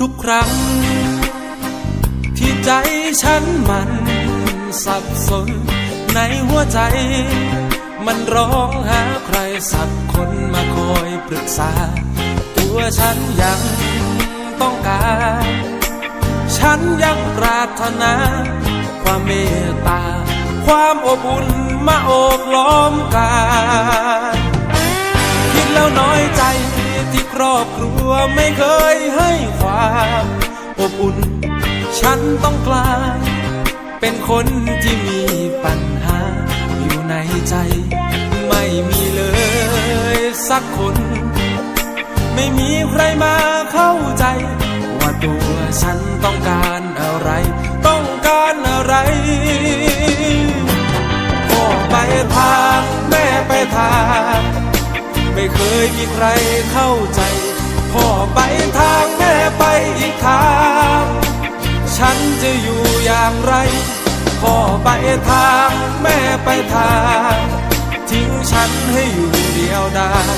ทุกครั้ง ที่ใจฉันมันสับสน ในหัวใจ มันร้องหาใครสักคนมาคอยปรึกษา ตัวฉันยังต้องการ ฉันยังปรารถนา ความเมตตา ความอบอุ่นมาโอบล้อมกายคิดแล้วน้อยใจ ที่ครอบครัวไม่เคยให้ความอบอุ่น ฉันต้องกลาย เป็นคนที่มีปัญหา อยู่ในใจ ไม่มีเลยสักคน ไม่มีใครมาเข้าใจ ว่าตัวฉันต้องการ ยมีใครเข้าใจ พ่อไปทางแม่ไปอีกทาง ฉันจะอยู่อย่างไร พ่อไปทางแม่ไปทาง ทิ้งฉันให้อยู่เดียวดาย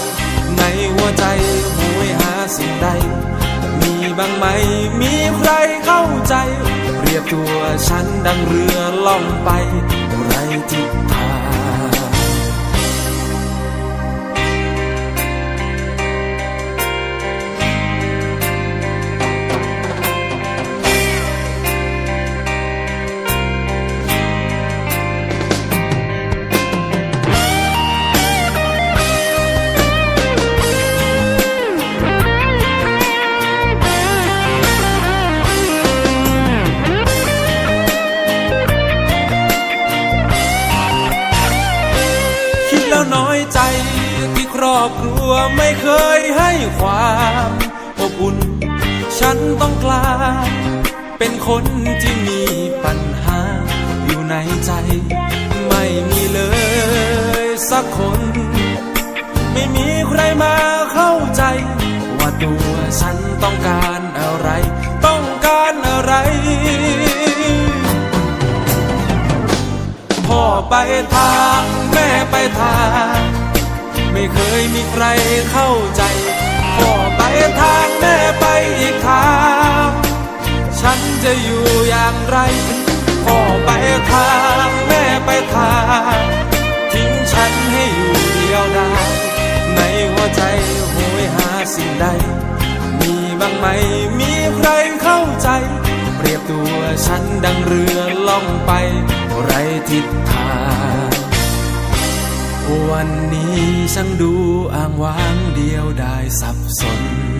ในหัวใจหวยหาสิ่งใด มีบ้างไหมมีใครเข้าใจเปรียบตัวฉันดังเรือล่องไปไรทิศ รอบครัวไม่เคยให้ความอบอุ่น ฉันต้องกลายเป็นคนที่มีปัญหาอยู่ในใจ ไม่มีเลยสักคน ไม่มีใครมาเข้าใจ ว่าตัวฉันต้องการอะไร ต้องการอะไรพ่อไปทางแม่ไปทาง ไม่เคยมีใครเข้าใจพ่อไปทางแม่ไปอีกทาง ฉันจะอยู่อย่างไรพ่อไปทางแม่ไปทางทิ้งฉันให้อยู่เดียวดายในหัวใจโหยหาสิ่งใด มีบ้างไหมมีใครเข้าใจ เปรียบตัวฉันดังเรือล่องไปไรทิศทาง วันนี้ช่างดูอ้างว้างเดียวได้สับสน